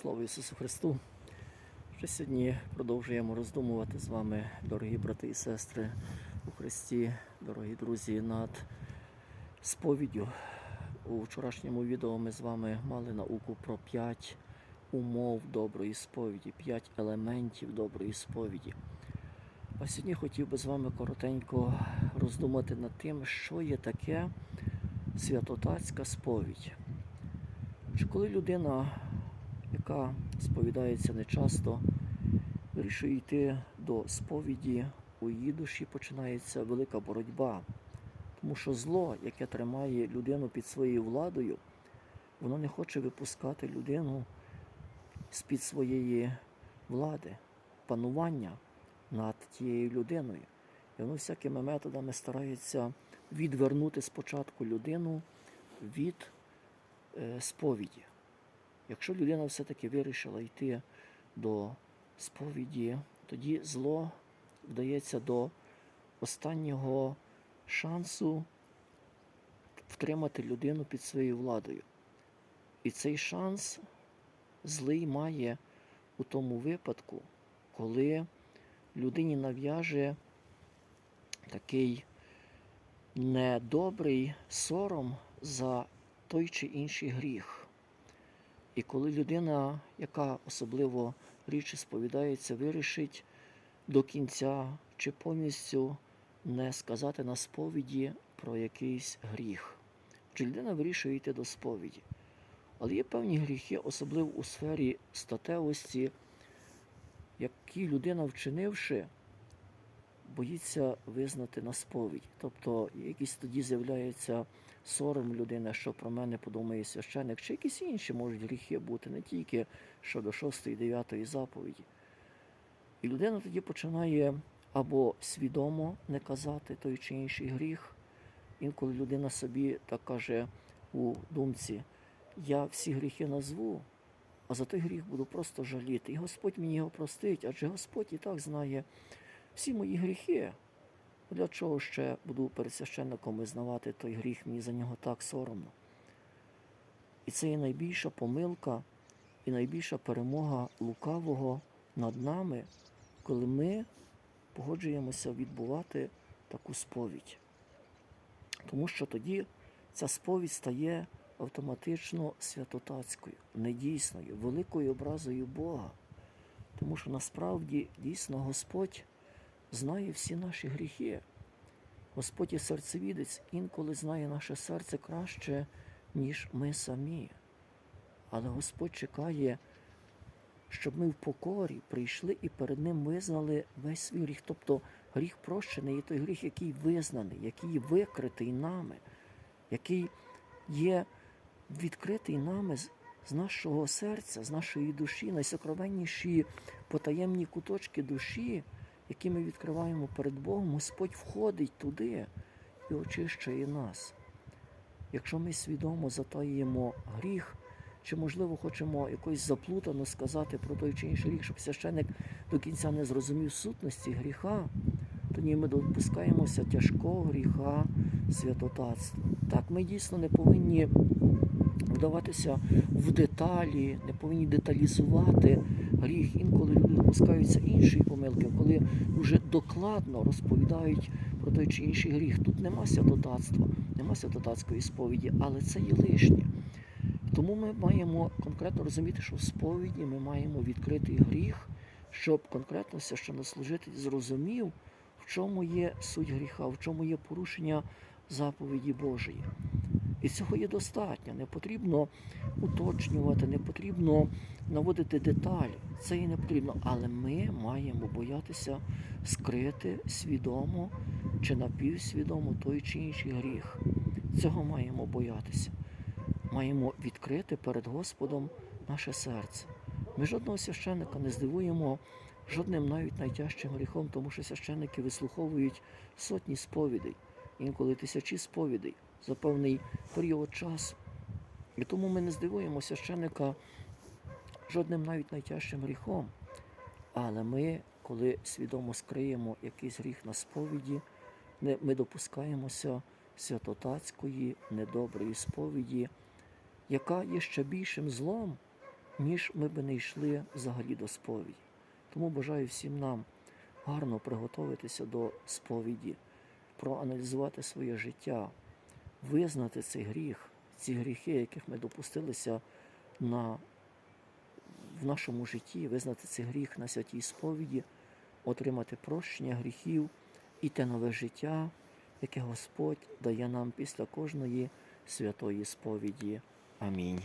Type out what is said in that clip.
Слава Ісусу Христу! Ще сьогодні продовжуємо роздумувати з вами, дорогі брати і сестри у Христі, дорогі друзі, над сповіддю. У вчорашньому відео ми з вами мали науку про п'ять умов доброї сповіді, п'ять елементів доброї сповіді. А сьогодні хотів би з вами коротенько роздумати над тим, що є таке святотатська сповідь. Чи коли людина, яка сповідається нечасто, вирішує йти до сповіді, у її душі починається велика боротьба. Тому що зло, яке тримає людину під своєю владою, воно не хоче випускати людину з-під своєї влади, панування над тією людиною. І воно всякими методами старається відвернути спочатку людину від е, сповіді. Якщо людина все-таки вирішила йти до сповіді, тоді зло вдається до останнього шансу втримати людину під своєю владою. І цей шанс злий має у тому випадку, коли людині нав'яже такий недобрий сором за той чи інший гріх. І коли людина, яка особливо рідше сповідається, вирішить до кінця чи повністю не сказати на сповіді про якийсь гріх. Чи людина вирішує йти до сповіді. Але є певні гріхи, особливо у сфері статевості, які людина, вчинивши, боїться визнати на сповідь. Тобто якийсь тоді з'являється сором людини, що про мене подумає священик, чи якісь інші можуть гріхи бути, не тільки щодо 6 9 заповіді. І людина тоді починає або свідомо не казати той чи інший гріх. Інколи людина собі так каже у думці, я всі гріхи назву, а за той гріх буду просто жаліти. І Господь мені його простить, адже Господь і так знає всі мої гріхи. Для чого ще буду перед священником визнавати той гріх, мені за нього так соромно. І це є найбільша помилка і найбільша перемога лукавого над нами, коли ми погоджуємося відбувати таку сповідь. Тому що тоді ця сповідь стає автоматично святотатською, недійсною, великою образою Бога. Тому що насправді дійсно Господь знає всі наші гріхи. Господь є серцевідець, інколи знає наше серце краще, ніж ми самі. Але Господь чекає, щоб ми в покорі прийшли і перед Ним визнали весь свій гріх. Тобто гріх прощений є той гріх, який визнаний, який викритий нами, який є відкритий нами з нашого серця, з нашої душі, найсокровенніші потаємні куточки душі, які ми відкриваємо перед Богом, Господь входить туди і очищує нас. Якщо ми свідомо затаїмо гріх, чи, можливо, хочемо якось заплутано сказати про той чи інший гріх, щоб священник до кінця не зрозумів сутності гріха, тоді ми допускаємося тяжкого гріха святотатства. Так, ми дійсно не повинні вдаватися в деталі, не повинні деталізувати гріх. Інколи люди допускаються іншої помилки, коли вже докладно розповідають про той чи інший гріх. Тут нема святотатства, нема святотатської сповіді, але це є лишнє. Тому ми маємо конкретно розуміти, що в сповіді ми маємо відкритий гріх, щоб конкретно священнослужитель зрозумів, в чому є суть гріха, в чому є порушення заповіді Божої. І цього є достатньо. Не потрібно уточнювати, не потрібно наводити деталі. Це і не потрібно. Але ми маємо боятися скрити свідомо чи напівсвідомо той чи інший гріх. Цього маємо боятися. Маємо відкрити перед Господом наше серце. Ми жодного священника не здивуємо жодним навіть найтяжчим гріхом, тому що священники вислуховують сотні сповідей, інколи тисячі сповідей за певний період часу. І тому ми не здивуємо священника жодним навіть найтяжчим гріхом. Але ми, коли свідомо скриємо якийсь гріх на сповіді, ми допускаємося святотатської недоброї сповіді, яка є ще більшим злом, ніж ми би не йшли взагалі до сповіді. Тому бажаю всім нам гарно приготуватися до сповіді, проаналізувати своє життя, визнати цей гріх, ці гріхи, яких ми допустилися на, в нашому житті, визнати цей гріх на святій сповіді, отримати прощення гріхів і те нове життя, яке Господь дає нам після кожної святої сповіді. Амінь.